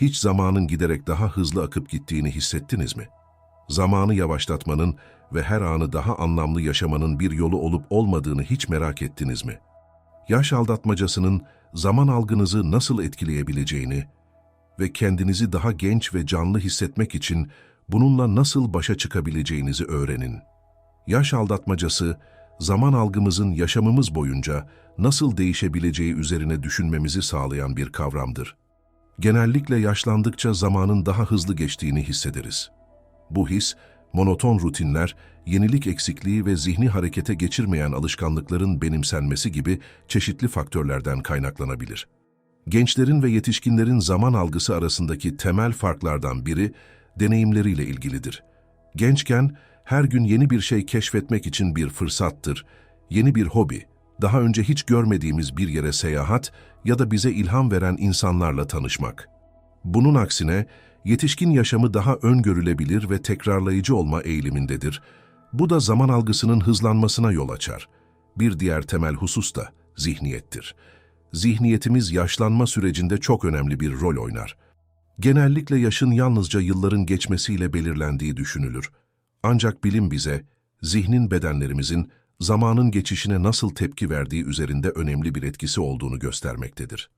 Hiç zamanın giderek daha hızlı akıp gittiğini hissettiniz mi? Zamanı yavaşlatmanın ve her anı daha anlamlı yaşamanın bir yolu olup olmadığını hiç merak ettiniz mi? Yaş aldatmacasının zaman algınızı nasıl etkileyebileceğini ve kendinizi daha genç ve canlı hissetmek için bununla nasıl başa çıkabileceğinizi öğrenin. Yaş aldatmacası, zaman algımızın yaşamımız boyunca nasıl değişebileceği üzerine düşünmemizi sağlayan bir kavramdır. Genellikle yaşlandıkça zamanın daha hızlı geçtiğini hissederiz. Bu his, monoton rutinler, yenilik eksikliği ve zihni harekete geçirmeyen alışkanlıkların benimsenmesi gibi çeşitli faktörlerden kaynaklanabilir. Gençlerin ve yetişkinlerin zaman algısı arasındaki temel farklardan biri deneyimleriyle ilgilidir. Gençken her gün yeni bir şey keşfetmek için bir fırsattır, yeni bir hobi, daha önce hiç görmediğimiz bir yere seyahat ya da bize ilham veren insanlarla tanışmak. Bunun aksine yetişkin yaşamı daha öngörülebilir ve tekrarlayıcı olma eğilimindedir. Bu da zaman algısının hızlanmasına yol açar. Bir diğer temel husus da zihniyettir. Zihniyetimiz yaşlanma sürecinde çok önemli bir rol oynar. Genellikle yaşın yalnızca yılların geçmesiyle belirlendiği düşünülür. Ancak bilim bize, zihnin bedenlerimizin zamanın geçişine nasıl tepki verdiği üzerinde önemli bir etkisi olduğunu göstermektedir.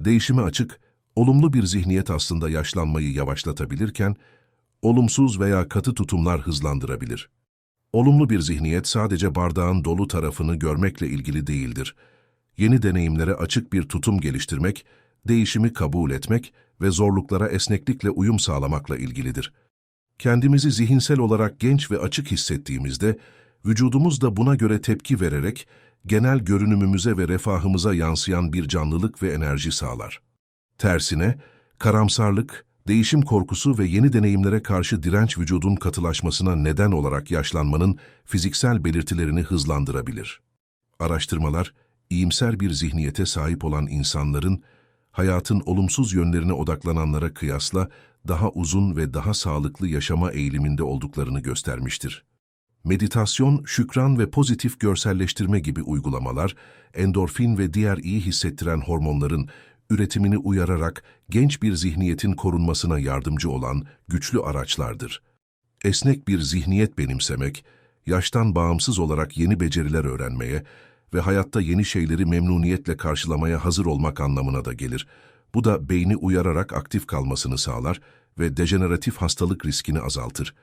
Değişime açık, olumlu bir zihniyet aslında yaşlanmayı yavaşlatabilirken, olumsuz veya katı tutumlar hızlandırabilir. Olumlu bir zihniyet sadece bardağın dolu tarafını görmekle ilgili değildir. Yeni deneyimlere açık bir tutum geliştirmek, değişimi kabul etmek ve zorluklara esneklikle uyum sağlamakla ilgilidir. Kendimizi zihinsel olarak genç ve açık hissettiğimizde, vücudumuz da buna göre tepki vererek genel görünümümüze ve refahımıza yansıyan bir canlılık ve enerji sağlar. Tersine, karamsarlık, değişim korkusu ve yeni deneyimlere karşı direnç vücudun katılaşmasına neden olarak yaşlanmanın fiziksel belirtilerini hızlandırabilir. Araştırmalar, iyimser bir zihniyete sahip olan insanların, hayatın olumsuz yönlerine odaklananlara kıyasla daha uzun ve daha sağlıklı yaşama eğiliminde olduklarını göstermiştir. Meditasyon, şükran ve pozitif görselleştirme gibi uygulamalar, endorfin ve diğer iyi hissettiren hormonların üretimini uyararak genç bir zihniyetin korunmasına yardımcı olan güçlü araçlardır. Esnek bir zihniyet benimsemek, yaştan bağımsız olarak yeni beceriler öğrenmeye ve hayatta yeni şeyleri memnuniyetle karşılamaya hazır olmak anlamına da gelir. Bu da beyni uyararak aktif kalmasını sağlar ve dejeneratif hastalık riskini azaltır.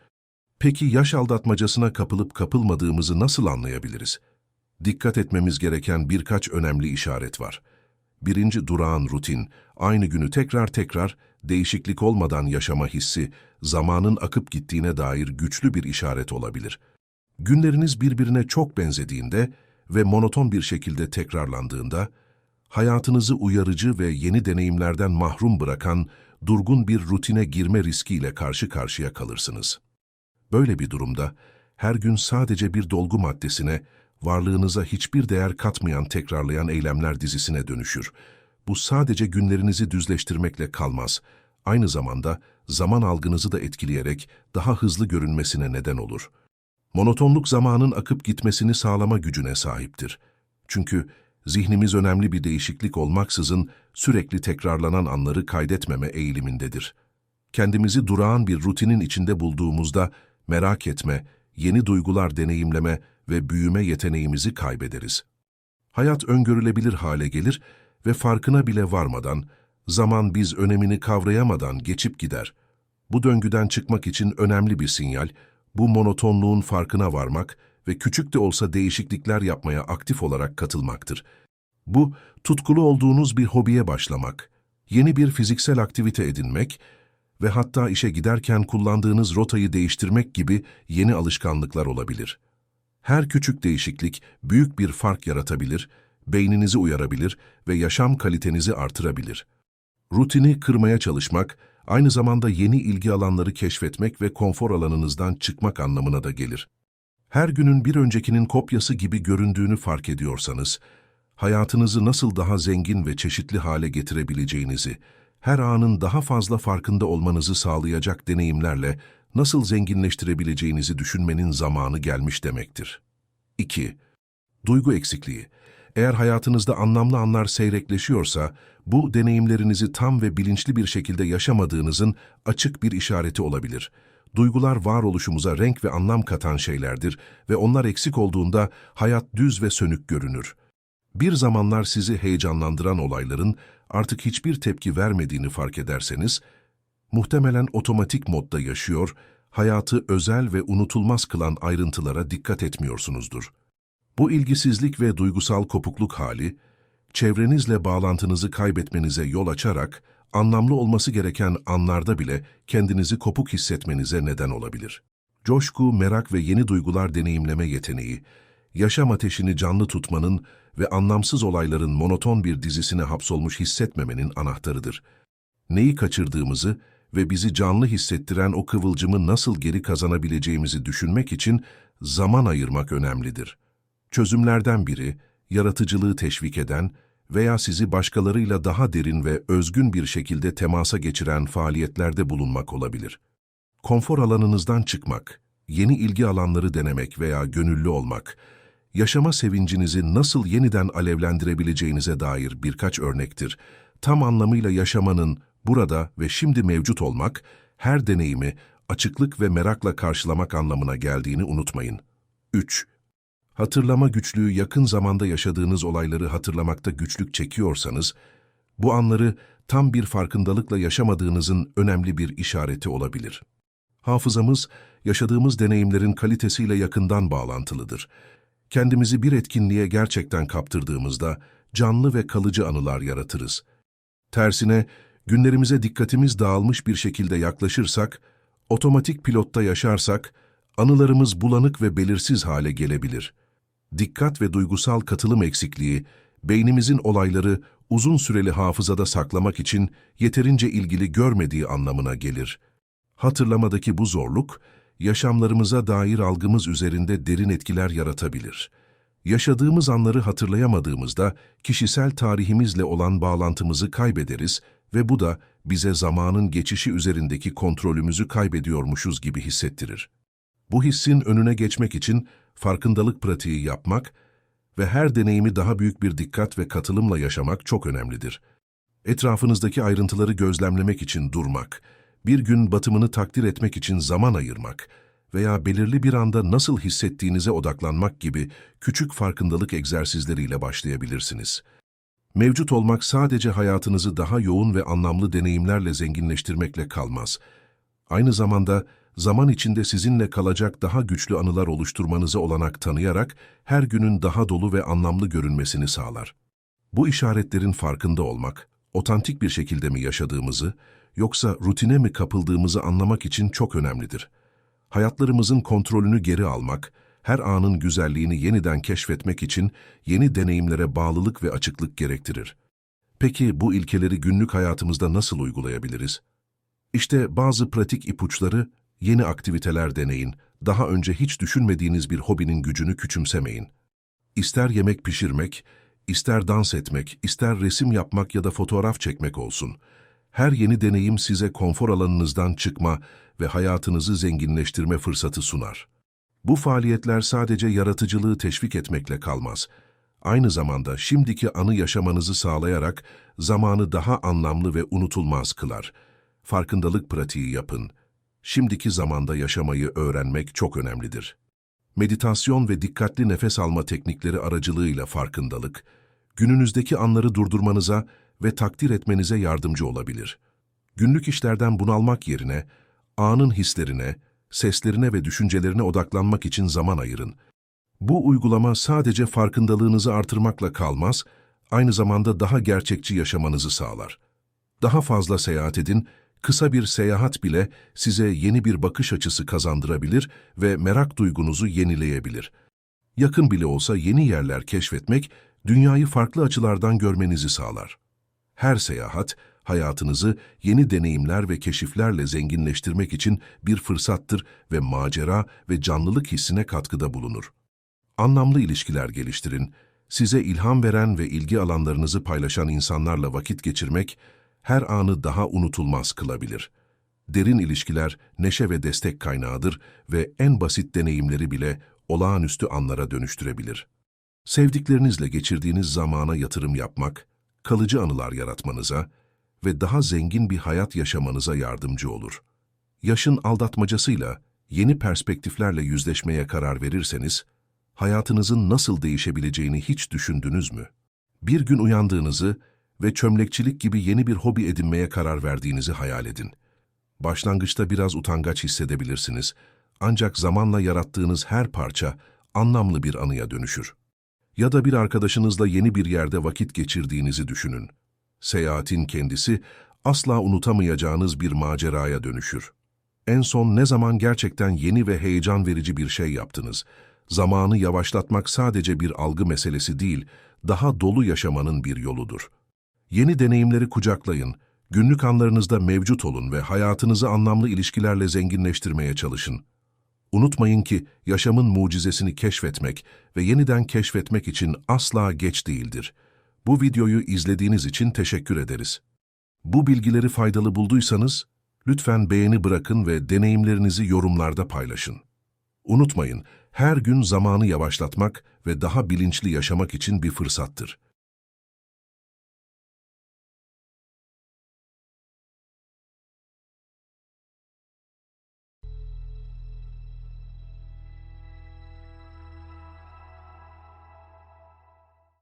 Peki yaş aldatmacasına kapılıp kapılmadığımızı nasıl anlayabiliriz? Dikkat etmemiz gereken birkaç önemli işaret var. Birinci durağan rutin, aynı günü tekrar tekrar, değişiklik olmadan yaşama hissi, zamanın akıp gittiğine dair güçlü bir işaret olabilir. Günleriniz birbirine çok benzediğinde ve monoton bir şekilde tekrarlandığında, hayatınızı uyarıcı ve yeni deneyimlerden mahrum bırakan durgun bir rutine girme riskiyle karşı karşıya kalırsınız. Böyle bir durumda her gün sadece bir dolgu maddesine, varlığınıza hiçbir değer katmayan tekrarlayan eylemler dizisine dönüşür. Bu sadece günlerinizi düzleştirmekle kalmaz. Aynı zamanda zaman algınızı da etkileyerek daha hızlı görünmesine neden olur. Monotonluk zamanın akıp gitmesini sağlama gücüne sahiptir. Çünkü zihnimiz önemli bir değişiklik olmaksızın sürekli tekrarlanan anları kaydetmeme eğilimindedir. Kendimizi durağan bir rutinin içinde bulduğumuzda merak etme, yeni duygular deneyimleme ve büyüme yeteneğimizi kaybederiz. Hayat öngörülebilir hale gelir ve farkına bile varmadan, zaman biz önemini kavrayamadan geçip gider. Bu döngüden çıkmak için önemli bir sinyal, bu monotonluğun farkına varmak ve küçük de olsa değişiklikler yapmaya aktif olarak katılmaktır. Bu, tutkulu olduğunuz bir hobiye başlamak, yeni bir fiziksel aktivite edinmek ve hatta işe giderken kullandığınız rotayı değiştirmek gibi yeni alışkanlıklar olabilir. Her küçük değişiklik büyük bir fark yaratabilir, beyninizi uyarabilir ve yaşam kalitenizi artırabilir. Rutini kırmaya çalışmak, aynı zamanda yeni ilgi alanları keşfetmek ve konfor alanınızdan çıkmak anlamına da gelir. Her günün bir öncekinin kopyası gibi göründüğünü fark ediyorsanız, hayatınızı nasıl daha zengin ve çeşitli hale getirebileceğinizi, her anın daha fazla farkında olmanızı sağlayacak deneyimlerle nasıl zenginleştirebileceğinizi düşünmenin zamanı gelmiş demektir. 2. Duygu eksikliği. Eğer hayatınızda anlamlı anlar seyrekleşiyorsa, bu deneyimlerinizi tam ve bilinçli bir şekilde yaşamadığınızın açık bir işareti olabilir. Duygular varoluşumuza renk ve anlam katan şeylerdir ve onlar eksik olduğunda hayat düz ve sönük görünür. Bir zamanlar sizi heyecanlandıran olayların artık hiçbir tepki vermediğini fark ederseniz, muhtemelen otomatik modda yaşıyor, hayatı özel ve unutulmaz kılan ayrıntılara dikkat etmiyorsunuzdur. Bu ilgisizlik ve duygusal kopukluk hali, çevrenizle bağlantınızı kaybetmenize yol açarak, anlamlı olması gereken anlarda bile kendinizi kopuk hissetmenize neden olabilir. Coşku, merak ve yeni duygular deneyimleme yeteneği, yaşam ateşini canlı tutmanın ve anlamsız olayların monoton bir dizisine hapsolmuş hissetmemenin anahtarıdır. Neyi kaçırdığımızı ve bizi canlı hissettiren o kıvılcımı nasıl geri kazanabileceğimizi düşünmek için zaman ayırmak önemlidir. Çözümlerden biri, yaratıcılığı teşvik eden veya sizi başkalarıyla daha derin ve özgün bir şekilde temasa geçiren faaliyetlerde bulunmak olabilir. Konfor alanınızdan çıkmak, yeni ilgi alanları denemek veya gönüllü olmak, yaşama sevincinizi nasıl yeniden alevlendirebileceğinize dair birkaç örnektir. Tam anlamıyla yaşamanın burada ve şimdi mevcut olmak, her deneyimi açıklık ve merakla karşılamak anlamına geldiğini unutmayın. 3. Hatırlama güçlüğü yakın zamanda yaşadığınız olayları hatırlamakta güçlük çekiyorsanız, bu anları tam bir farkındalıkla yaşamadığınızın önemli bir işareti olabilir. Hafızamız, yaşadığımız deneyimlerin kalitesiyle yakından bağlantılıdır. Kendimizi bir etkinliğe gerçekten kaptırdığımızda canlı ve kalıcı anılar yaratırız. Tersine, günlerimize dikkatimiz dağılmış bir şekilde yaklaşırsak, otomatik pilotta yaşarsak, anılarımız bulanık ve belirsiz hale gelebilir. Dikkat ve duygusal katılım eksikliği, beynimizin olayları uzun süreli hafızada saklamak için yeterince ilgili görmediği anlamına gelir. Hatırlamadaki bu zorluk, yaşamlarımıza dair algımız üzerinde derin etkiler yaratabilir. Yaşadığımız anları hatırlayamadığımızda kişisel tarihimizle olan bağlantımızı kaybederiz ve bu da bize zamanın geçişi üzerindeki kontrolümüzü kaybediyormuşuz gibi hissettirir. Bu hissin önüne geçmek için farkındalık pratiği yapmak ve her deneyimi daha büyük bir dikkat ve katılımla yaşamak çok önemlidir. Etrafınızdaki ayrıntıları gözlemlemek için durmak, bir gün batımını takdir etmek için zaman ayırmak veya belirli bir anda nasıl hissettiğinize odaklanmak gibi küçük farkındalık egzersizleriyle başlayabilirsiniz. Mevcut olmak sadece hayatınızı daha yoğun ve anlamlı deneyimlerle zenginleştirmekle kalmaz. Aynı zamanda zaman içinde sizinle kalacak daha güçlü anılar oluşturmanıza olanak tanıyarak her günün daha dolu ve anlamlı görünmesini sağlar. Bu işaretlerin farkında olmak, otantik bir şekilde mi yaşadığımızı yoksa rutine mi kapıldığımızı anlamak için çok önemlidir. Hayatlarımızın kontrolünü geri almak, her anın güzelliğini yeniden keşfetmek için yeni deneyimlere bağlılık ve açıklık gerektirir. Peki bu ilkeleri günlük hayatımızda nasıl uygulayabiliriz? İşte bazı pratik ipuçları, yeni aktiviteler deneyin, daha önce hiç düşünmediğiniz bir hobinin gücünü küçümsemeyin. İster yemek pişirmek, ister dans etmek, ister resim yapmak ya da fotoğraf çekmek olsun. Her yeni deneyim size konfor alanınızdan çıkma ve hayatınızı zenginleştirme fırsatı sunar. Bu faaliyetler sadece yaratıcılığı teşvik etmekle kalmaz. Aynı zamanda şimdiki anı yaşamanızı sağlayarak zamanı daha anlamlı ve unutulmaz kılar. Farkındalık pratiği yapın. Şimdiki zamanda yaşamayı öğrenmek çok önemlidir. Meditasyon ve dikkatli nefes alma teknikleri aracılığıyla farkındalık, gününüzdeki anları durdurmanıza ve takdir etmenize yardımcı olabilir. Günlük işlerden bunalmak yerine, anın hislerine, seslerine ve düşüncelerine odaklanmak için zaman ayırın. Bu uygulama sadece farkındalığınızı artırmakla kalmaz, aynı zamanda daha gerçekçi yaşamanızı sağlar. Daha fazla seyahat edin, kısa bir seyahat bile size yeni bir bakış açısı kazandırabilir ve merak duygunuzu yenileyebilir. Yakın bile olsa yeni yerler keşfetmek, dünyayı farklı açılardan görmenizi sağlar. Her seyahat, hayatınızı yeni deneyimler ve keşiflerle zenginleştirmek için bir fırsattır ve macera ve canlılık hissine katkıda bulunur. Anlamlı ilişkiler geliştirin, size ilham veren ve ilgi alanlarınızı paylaşan insanlarla vakit geçirmek, her anı daha unutulmaz kılabilir. Derin ilişkiler neşe ve destek kaynağıdır ve en basit deneyimleri bile olağanüstü anlara dönüştürebilir. Sevdiklerinizle geçirdiğiniz zamana yatırım yapmak, kalıcı anılar yaratmanıza ve daha zengin bir hayat yaşamanıza yardımcı olur. Yaşın aldatmacasıyla, yeni perspektiflerle yüzleşmeye karar verirseniz, hayatınızın nasıl değişebileceğini hiç düşündünüz mü? Bir gün uyandığınızı ve çömlekçilik gibi yeni bir hobi edinmeye karar verdiğinizi hayal edin. Başlangıçta biraz utangaç hissedebilirsiniz, ancak zamanla yarattığınız her parça anlamlı bir anıya dönüşür. Ya da bir arkadaşınızla yeni bir yerde vakit geçirdiğinizi düşünün. Seyahatin kendisi asla unutamayacağınız bir maceraya dönüşür. En son ne zaman gerçekten yeni ve heyecan verici bir şey yaptınız? Zamanı yavaşlatmak sadece bir algı meselesi değil, daha dolu yaşamanın bir yoludur. Yeni deneyimleri kucaklayın, günlük anlarınızda mevcut olun ve hayatınızı anlamlı ilişkilerle zenginleştirmeye çalışın. Unutmayın ki yaşamın mucizesini keşfetmek ve yeniden keşfetmek için asla geç değildir. Bu videoyu izlediğiniz için teşekkür ederiz. Bu bilgileri faydalı bulduysanız, lütfen beğeni bırakın ve deneyimlerinizi yorumlarda paylaşın. Unutmayın, her gün zamanı yavaşlatmak ve daha bilinçli yaşamak için bir fırsattır.